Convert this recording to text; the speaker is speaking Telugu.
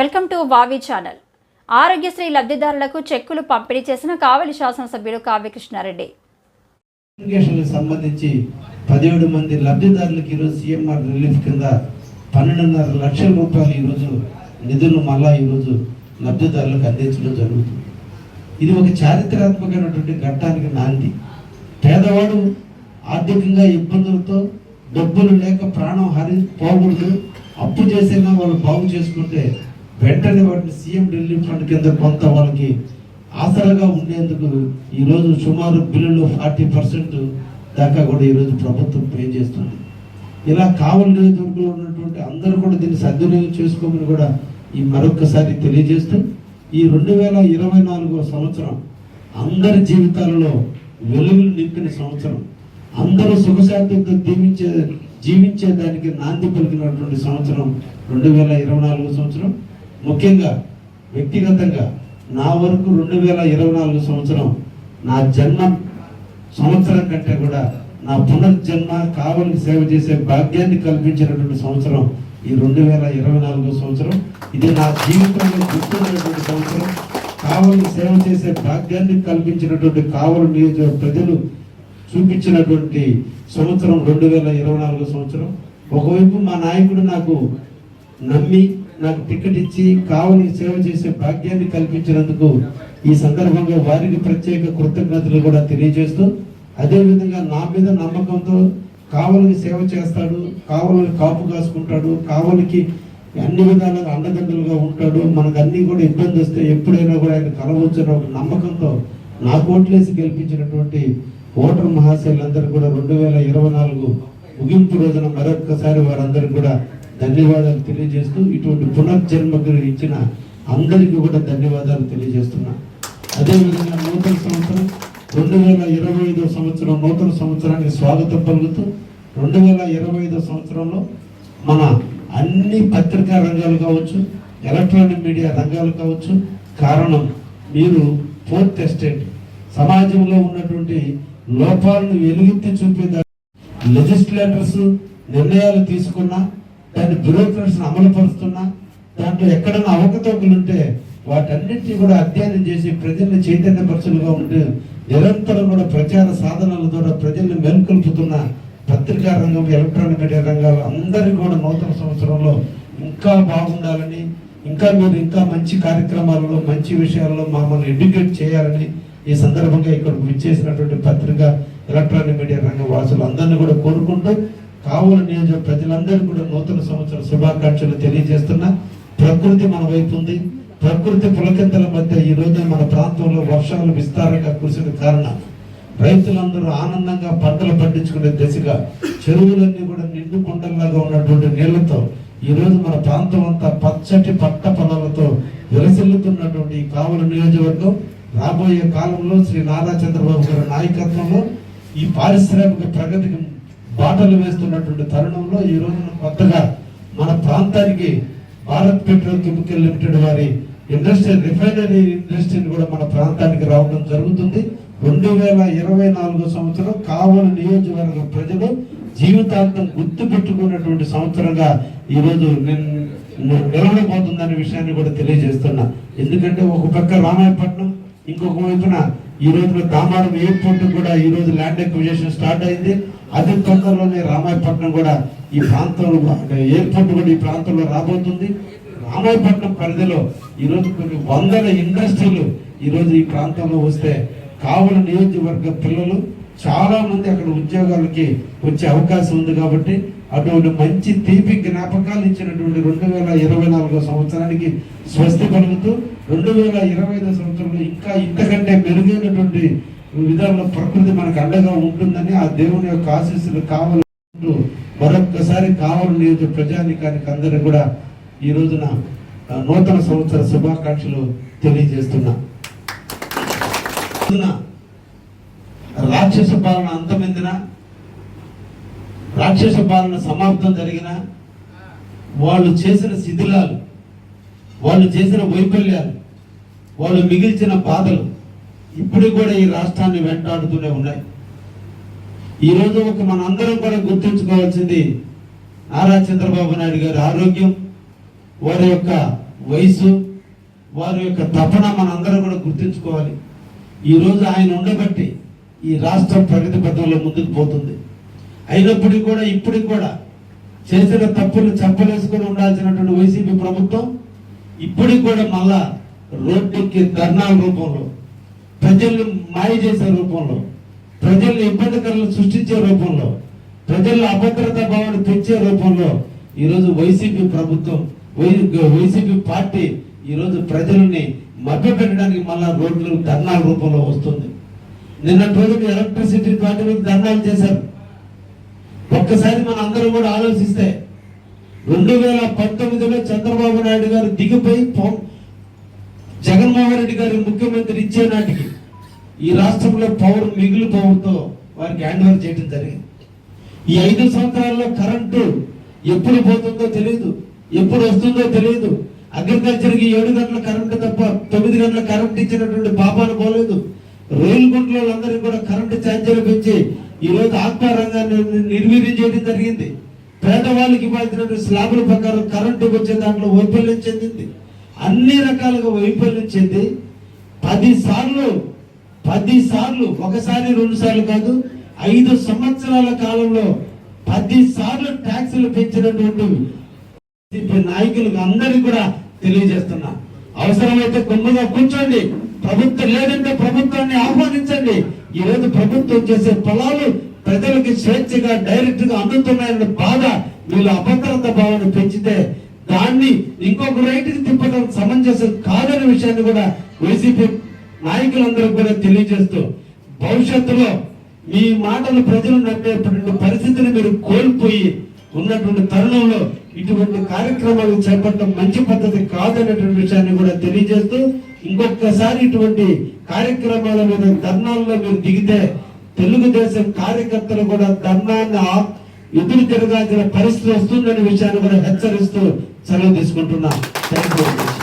వెల్కమ్ టు వావి ఛానల్. ఆరోగ్యశ్రీ లబ్ధిదారులకు చెక్కులు పంపిణీ చేసిన కావలి శాసనసభ్యుడు కావ్యకృష్ణారెడ్డి. సంబంధించి పదిహేడు మంది లబ్ధిదారులకు ఈరోజు సీఎంఆర్ రిలీఫ్ కింద పన్నెండున్నర లక్షల రూపాయలు ఈరోజు నిధులు మళ్ళా ఈరోజు లబ్ధిదారులకు అందించడం జరుగుతుంది. ఇది ఒక చారిత్రాత్మకమైనటువంటి ఘట్టానికి నాంది. పేదవాడు ఆర్థికంగా ఇబ్బందులతో డబ్బులు లేక ప్రాణం హరి పోకూడదు. అప్పు చేసైనా వాళ్ళు బాగు చేసుకుంటే వెంటనే వాటిని సీఎం రిలీఫ్ ఫండ్ కింద కొంత వాళ్ళకి ఆసరాగా ఉండేందుకు ఈరోజు సుమారు బిల్లులు ఫార్టీ పర్సెంట్ దాకా కూడా ఈరోజు ప్రభుత్వం పే చేస్తుంది. ఇలా కావలి నియోజకవర్గంలో ఉన్నటువంటి అందరూ కూడా దీన్ని సద్వినియోగం చేసుకోమని కూడా ఈ మరొకసారి తెలియజేస్తూ ఈ రెండు వేల ఇరవై నాలుగో సంవత్సరం అందరి జీవితాలలో వెలుగులు నింపిన సంవత్సరం. అందరూ సుఖశాంతితో దీవించే జీవించే దానికి నాంది పలికినటువంటి సంవత్సరం రెండు వేల ఇరవై నాలుగో సంవత్సరం. ముఖ్యంగా వ్యక్తిగతంగా నా వరకు రెండు వేల ఇరవై నాలుగు సంవత్సరం నా జన్మ సంవత్సరం కంటే కూడా నా పునర్జన్మ కావలికి సేవ చేసే భాగ్యాన్ని కల్పించినటువంటి సంవత్సరం ఈ రెండు వేల ఇరవై నాలుగో సంవత్సరం. ఇది నా జీవితంలో గుర్తున్నటువంటి సంవత్సరం. కావలికి సేవ చేసే భాగ్యాన్ని కల్పించినటువంటి కావలి నియోజక ప్రజలు చూపించినటువంటి సంవత్సరం రెండు వేల ఇరవై నాలుగో సంవత్సరం. ఒకవైపు మా నాయకుడు నాకు నమ్మి నాకు టికెట్ ఇచ్చి కావలి సేవ చేసే భాగ్యాన్ని కల్పించినందుకు ఈ సందర్భంగా వారికి ప్రత్యేక కృతజ్ఞతలు కూడా తెలియజేస్తూ అదేవిధంగా నా మీద నమ్మకంతో కావలికి సేవ చేస్తాడు కావలిని కాపు కాసుకుంటాడు కావలికి అన్ని విధాలుగా అండదండలుగా ఉంటాడు మనకు అన్నీ కూడా ఇబ్బంది వస్తే ఎప్పుడైనా కూడా ఆయన కలవచ్చిన ఒక నమ్మకంతో నా కోట్లేసి గెలిపించినటువంటి ఓటర్ మహాశైలందరూ కూడా రెండు వేల ఇరవై నాలుగు ముగింపు రోజున మరొక్కసారి వారందరికీ కూడా ధన్యవాదాలు తెలియజేస్తూ ఇటువంటి పునర్జన్మకు ఇచ్చిన అందరికీ కూడా ధన్యవాదాలు తెలియజేస్తున్నా. అదేవిధంగా నూతన సంవత్సరం రెండు వేల ఇరవై ఐదో సంవత్సరం నూతన సంవత్సరానికి స్వాగతం పలుకుతూ రెండు వేల ఇరవై ఐదో సంవత్సరంలో మన అన్ని పత్రికా రంగాలు కావచ్చు ఎలక్ట్రానిక్ మీడియా రంగాలు కావచ్చు కారణం మీరు ఫోర్త్ ఎస్టేట్. సమాజంలో ఉన్నటువంటి లోపాలను వెలుగెత్తి చూపే లెజిస్లేటర్స్ నిర్ణయాలు తీసుకున్నా దాన్ని బ్యూరోక్రట్స్ అమలు పరుస్తున్నా దాంట్లో ఎక్కడన్నా అవకతవకలు ఉంటే వాటన్నిటిని కూడా అధ్యయనం చేసి ప్రజల్ని చైతన్యపరచులుగా ఉంటే నిరంతరం కూడా ప్రచార సాధనాల ద్వారా ప్రజల్ని మేల్కొల్పుతున్న పత్రికా రంగం ఎలక్ట్రానిక్ మీడియా రంగాలు అందరికీ కూడా నూతన సంవత్సరంలో ఇంకా బాగుండాలని ఇంకా మీరు ఇంకా మంచి కార్యక్రమాలలో మంచి విషయాల్లో మమ్మల్ని ఎడ్యుకేట్ చేయాలని ఈ సందర్భంగా ఇక్కడ విచ్చేసినటువంటి పత్రిక ఎలక్ట్రానిక్ మీడియా రంగ వాసులు అందరినీ కూడా కోరుకుంటూ కావుల నియోజక ప్రజలందరికీ కూడా నూతన సంవత్సర శుభాకాంక్షలు తెలియజేస్తున్నా. ప్రకృతి మన వైపు ఉంది. ప్రకృతి పులకెంతల మధ్య ఈ రోజున మన ప్రాంతంలో వర్షాలు విస్తారంగా కురిసిన కారణం. రైతులందరూ ఆనందంగా పంటలు పండించుకునే దశగా చెరువులన్నీ కూడా నిండుకుంటల్లాగా ఉన్నటువంటి నీళ్ళతో ఈరోజు మన ప్రాంతం అంతా పచ్చటి పట్ట పొలాలతో విలసిల్లుతున్నటువంటి ఈ కావలి నియోజకవర్గం. రాబోయే కాలంలో శ్రీ నారా చంద్రబాబు గారి నాయకత్వంలో ఈ పారిశ్రామిక ప్రగతికి బాటలు వేస్తున్నటువంటి తరుణంలో ఈ రోజున కొత్తగా మన ప్రాంతానికి భారత్ పెట్రోల్ కెమికల్ లిమిటెడ్ వారి ఇండస్ట్రీ రిఫైనరీ ఇండస్ట్రీని కూడా మన ప్రాంతానికి రావడం జరుగుతుంది. రెండు వేల ఇరవై నాలుగు సంవత్సరం కావలి నియోజకవర్గ ప్రజలు జీవితాంతం గుర్తు పెట్టుకున్నటువంటి సంవత్సరంగా ఈరోజు నిన్- నిలవడబోతుందనే విషయాన్ని కూడా తెలియజేస్తున్నా. ఎందుకంటే ఒక పక్క రామాయపట్నం ఇంకొక వైపున ఈ రోజున దామారం ఎయిర్పోర్ట్ కూడా ఈ రోజు ల్యాండ్ ఎక్విజేషన్ స్టార్ట్ అయింది. అతి తొందరలోనే రామాయపట్నం కూడా ఈ ప్రాంతంలో ఎయిర్పోర్ట్ కూడా ఈ ప్రాంతంలో రాబోతుంది. రామాయపట్నం పరిధిలో ఈరోజు కొన్ని వందల ఇండస్ట్రీలు ఈరోజు ఈ ప్రాంతంలో వస్తే కావల నియోజకవర్గ పిల్లలు చాలా మంది అక్కడ ఉద్యోగాలకి వచ్చే అవకాశం ఉంది కాబట్టి అటువంటి మంచి తీపి జ్ఞాపకాలు ఇచ్చినటువంటి రెండు వేల ఇరవై నాలుగో సంవత్సరానికి స్వస్తి పలుకుతూ రెండు వేల ఇరవై ఐదో సంవత్సరంలో ఇంకా ఇంతకంటే మెరుగైనటువంటి విధానంలో ప్రకృతి మనకు అండగా ఉంటుందని ఆ దేవుని యొక్క ఆశీస్సులు కావాలంటూ మరొక్కసారి కావలి నియోజక ప్రజానికానికి అందరూ కూడా ఈ రోజున నూతన సంవత్సర శుభాకాంక్షలు తెలియజేస్తున్నా. రాక్షస పాలన అంతమెందిన రాక్షస పాలన సమాప్తం జరిగిన వాళ్ళు చేసిన శిథిలాలు వాళ్ళు చేసిన వైఫల్యాలు వాళ్ళు మిగిల్చిన బాధలు ఇప్పుడు కూడా ఈ రాష్ట్రాన్ని వెంటాడుతూనే ఉన్నాయి. ఈ రోజు ఒక మనందరం కూడా గుర్తుంచుకోవాల్సింది నారా చంద్రబాబు నాయుడు గారి ఆరోగ్యం వారి యొక్క వయసు వారి యొక్క తపన మనందరం కూడా గుర్తుంచుకోవాలి. ఈరోజు ఆయన ఉండబట్టి ఈ రాష్ట్రం ప్రగతి పథంలో ముందుకు పోతుంది. అయినప్పటికీ కూడా ఇప్పటికి కూడా చేసిన తప్పులు చెప్పలేసుకొని ఉండాల్సినటువంటి వైసీపీ ప్రభుత్వం ఇప్పటికి కూడా మళ్ళా రోడ్డుకి ధర్నాల రూపంలో ప్రజల్ని మాయ చేసే రూపంలో ప్రజల్ని ఇబ్బందికరలు సృష్టించే రూపంలో ప్రజల్లో అభద్రత భావాన్ని పెంచే రూపంలో ఈరోజు వైసీపీ ప్రభుత్వం వై- వైసీపీ పార్టీ ఈరోజు ప్రజల్ని మభ్యపెట్టడానికి మళ్ళా రోడ్లు ధర్నాల రూపంలో వస్తుంది. నిన్నటి రోజున ఎలక్ట్రిసిటీ వాటి మీద ధర్నాలు చేశారు. ఒక్కసారి మన అందరం కూడా ఆలోచిస్తే రెండు వేల పంతొమ్మిదిలో చంద్రబాబు నాయుడు గారు దిగిపోయి జగన్మోహన్ రెడ్డి గారి ముఖ్యమంత్రి ఇచ్చే నాటికి ఈ రాష్ట్రంలో పవర్ మిగులు పవర్తో వారికి హ్యాండ్ ఓవర్ చేయడం జరిగింది. ఈ ఐదు సంవత్సరాల్లో కరెంటు ఎప్పుడు పోతుందో తెలియదు ఎప్పుడు వస్తుందో తెలియదు అగ్రికల్చర్కి ఏడు గంటల కరెంటు తప్ప తొమ్మిది గంటల కరెంట్ ఇచ్చినటువంటి పాపాలు పోలేదు. రైలు గుంట్లో అందరికీ కూడా కరెంటు ఛార్జీలు పెంచి ఈ రోజు నిర్వీర్యం చేయడం జరిగింది. పేదవాళ్ళకి ఇవ్వాల్సిన స్లాబుల ప్రకారం కరెంటు వచ్చే దాంట్లో వైఫల్యం చెందింది. అన్ని రకాలుగా వైఫల్యం చెంది పది సార్లు ఒకసారి రెండు సార్లు కాదు ఐదు సంవత్సరాల కాలంలో పది సార్లు ట్యాక్సులు పెంచినటువంటి నాయకులకు అందరికీ కూడా తెలియజేస్తున్నా. అవసరమైతే కొమ్మగా కూర్చోండి. ప్రభుత్వం లేదంటే ప్రభుత్వాన్ని ఆహ్వానించండి. ఈ రోజు ప్రభుత్వం చేసే పొలాలు ప్రజలకి స్వేచ్ఛగా డైరెక్ట్గా అందుతున్నాయన్న బాధ వీళ్ళు అభద్రత భావన పెంచితే దాన్ని ఇంకొక రైతుకి తిప్పడం సమంజసం కాదనే విషయాన్ని కూడా వైసీపీ నాయకులందరూ కూడా తెలియజేస్తూ భవిష్యత్తులో మీ మాటలు ప్రజలు నమ్మేటువంటి పరిస్థితిని మీరు కోల్పోయి ఉన్నటువంటి తరుణంలో ఇటువంటి కార్యక్రమాలు చేపట్టడం మంచి పద్ధతి కాదనేటువంటి విషయాన్ని కూడా తెలియజేస్తూ ఇంకొకసారి ఇటువంటి కార్యక్రమాల మీద ధర్నాల్లో మీరు దిగితే తెలుగుదేశం కార్యకర్తలు కూడా ధర్నాన్ని ఎదురు తిరగాల్సిన పరిస్థితి వస్తుందనే విషయాన్ని కూడా హెచ్చరిస్తూ సెలవు తీసుకుంటున్నా థ్యాంక్ యూ